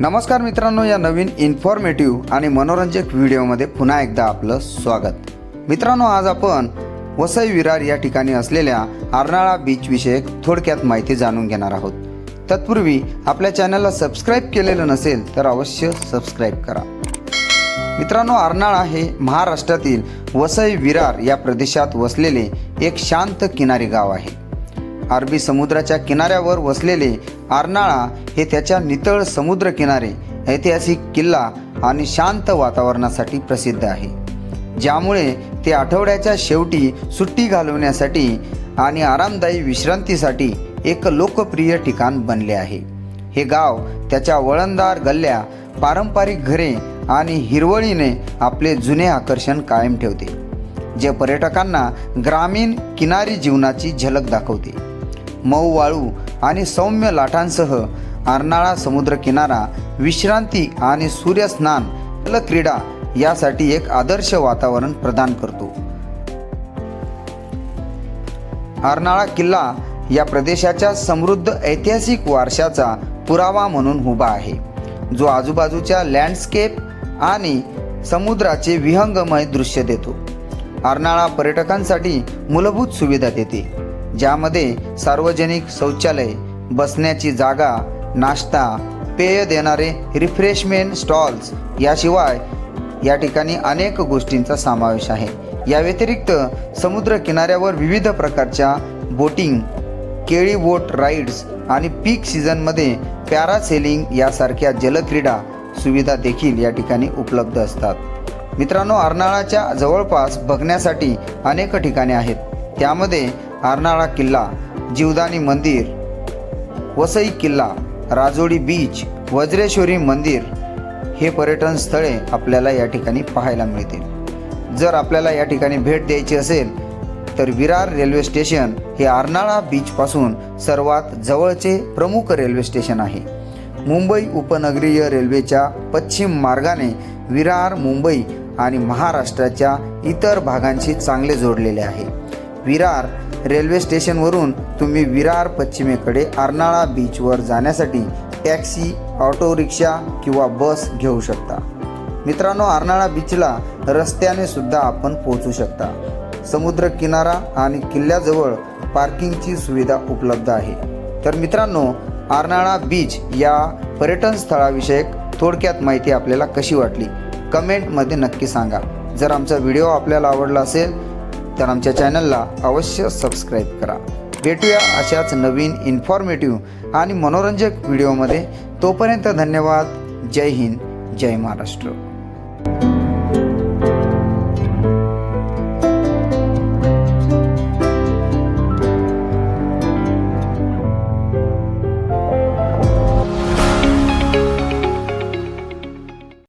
नमस्कार मित्रांनो या नवीन इन्फॉर्मेटिव्ह आणि मनोरंजक व्हिडिओमध्ये पुन्हा एकदा आपलं स्वागत. मित्रांनो आज आपण वसई विरार या ठिकाणी असलेल्या अर्नाळा बीचविषयक थोडक्यात माहिती जाणून घेणार आहोत. तत्पूर्वी आपल्या चॅनलला सबस्क्राईब केलेलं नसेल तर अवश्य सबस्क्राईब करा. मित्रांनो अर्नाळा हे महाराष्ट्रातील वसई विरार या प्रदेशात वसलेले एक शांत किनारी गाव आहे. अरबी समुद्राच्या किनाऱ्यावर वसलेले आरनाळा हे त्याच्या नितळ समुद्र किनारे ऐतिहासिक किल्ला आणि शांत वातावरणासाठी प्रसिद्ध आहे. ज्यामुळे ते आठवड्याच्या शेवटी सुट्टी घालवण्यासाठी आणि आरामदायी विश्रांतीसाठी एक लोकप्रिय ठिकाण बनले आहे. हे गाव त्याच्या वळणदार गल्ल्या पारंपरिक घरे आणि हिरवळीने आपले जुने आकर्षण कायम ठेवते जे पर्यटकांना ग्रामीण किनारी जीवनाची झलक दाखवते. मऊ वाळू आणि सौम्य लाटांसह अर्नाळा समुद्रकिनारा विश्रांती आणि सूर्यस्नान जलक्रीडा यासाठी एक आदर्श वातावरण प्रदान करतो. अर्नाळा किल्ला या प्रदेशाच्या समृद्ध ऐतिहासिक वारशाचा पुरावा म्हणून उभा आहे. जो आजूबाजूच्या लँडस्केप आणि समुद्राचे विहंगमय दृश्य देतो. अर्नाळा पर्यटकांसाठी मूलभूत सुविधा देते. ज्यामध्ये सार्वजनिक शौचालय बसण्याची जागा नाश्ता पेय देणारे रिफ्रेशमेंट स्टॉल्स याशिवाय या ठिकाणी अनेक गोष्टींचा समावेश आहे. या व्यतिरिक्त समुद्र किनाऱ्यावर विविध प्रकारच्या बोटिंग केळी बोट राईड्स आणि पीक सीझनमध्ये पॅरासेलिंग यासारख्या जलक्रीडा सुविधा देखील या ठिकाणी उपलब्ध असतात. मित्रांनो अर्नाळाच्या जवळपास बघण्यासाठी अनेक ठिकाणे आहेत. त्यामध्ये अर्नाळा किल्ला जीवदानी मंदिर वसई किल्ला राजोडी बीच वज्रेश्वरी मंदिर हे पर्यटन स्थळे आपल्याला या ठिकाणी पाहायला मिळतील. जर आपल्याला या ठिकाणी भेट द्यायची असेल तर विरार रेल्वे स्टेशन हे अर्नाळा बीचपासून सर्वात जवळचे प्रमुख रेल्वे स्टेशन आहे. मुंबई उपनगरीय रेल्वेच्या पश्चिम मार्गाने विरार मुंबई आणि महाराष्ट्राच्या इतर भागांशी चांगले जोडलेले आहे. विरार रेल्वे स्टेशनवरून तुम्ही विरार पश्चिमेकडे अर्नाळा बीचवर जाण्यासाठी टॅक्सी ऑटो रिक्षा किंवा बस घेऊ शकता. मित्रांनो अर्नाळा बीचला रस्त्याने सुद्धा आपण पोहोचू शकता. समुद्र किनारा आणि किल्ल्याजवळ पार्किंगची सुविधा उपलब्ध आहे. तर मित्रांनो अर्नाळा बीच या पर्यटन स्थळाविषयक थोडक्यात माहिती आपल्याला कशी वाटली? कमेंटमध्ये नक्की सांगा. जर आमचा व्हिडिओ आपल्याला आवडला असेल तर आमच्या चॅनलला अवश्य सबस्क्राईब करा. भेटूया अशाच नवीन इन्फॉर्मेटिव्ह आणि मनोरंजक व्हिडिओमध्ये. तोपर्यंत धन्यवाद. जय हिंद. जय महाराष्ट्र.